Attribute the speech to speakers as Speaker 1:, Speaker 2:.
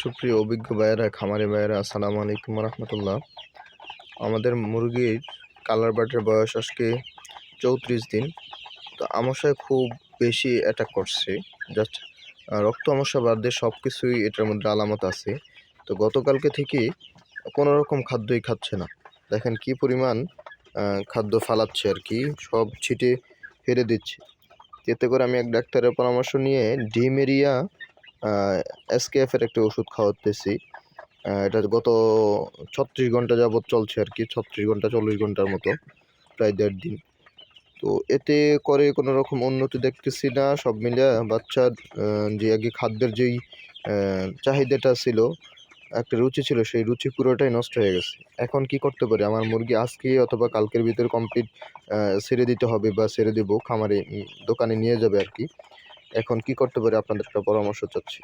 Speaker 1: সুপ্রিয় অভিজ্ঞ ভাইয়েরা, খামারি ভাইয়েরা, আসসালামু আলাইকুম রহমতুল্লাহ আমাদের মুরগির কালার বাটের বয়স আজকে চৌত্রিশ দিন। তো আমশায় খুব বেশি অ্যাটাক করছে। জাস্ট রক্ত আমশা বাদ দিয়ে সব কিছুই এটার মধ্যে আলামত আছে। তো গতকালকে থেকে কোনো রকম খাদ্যই খাচ্ছে না। দেখেন কি পরিমাণ খাদ্য ফালাচ্ছে আর কি, সব ছিটে ফেলে দিচ্ছে। এতে করে আমি এক ডাক্তারের পরামর্শ নিয়ে ডিমেরিয়া এসকেএফ এর একটা ওষুধ খাওয়াতেছি। এটা গত ছত্রিশ ঘণ্টা যাবৎ চলছে আর কি, ছত্রিশ ঘণ্টা, চল্লিশ ঘণ্টার মতো, প্রায় দেড় দিন। তো এতে করে কোনো রকম উন্নতি দেখতেছি না, সব মিলিয়ে বাচ্চার যে আগে খাদ্যের যেই চাহিদাটা ছিল, একটা রুচি ছিল, সেই রুচি পুরোটাই নষ্ট হয়ে গেছে। এখন কি করতে পারি? আমার মুরগি আজকে অথবা কালকের ভিতরে কমপ্লিট ছেড়ে দিতে হবে বা ছেড়ে দেবো, খামারে দোকানে নিয়ে যাবে আর কি। এখন কি করতে পারি আপনাদের একটা পরামর্শ চাচ্ছি?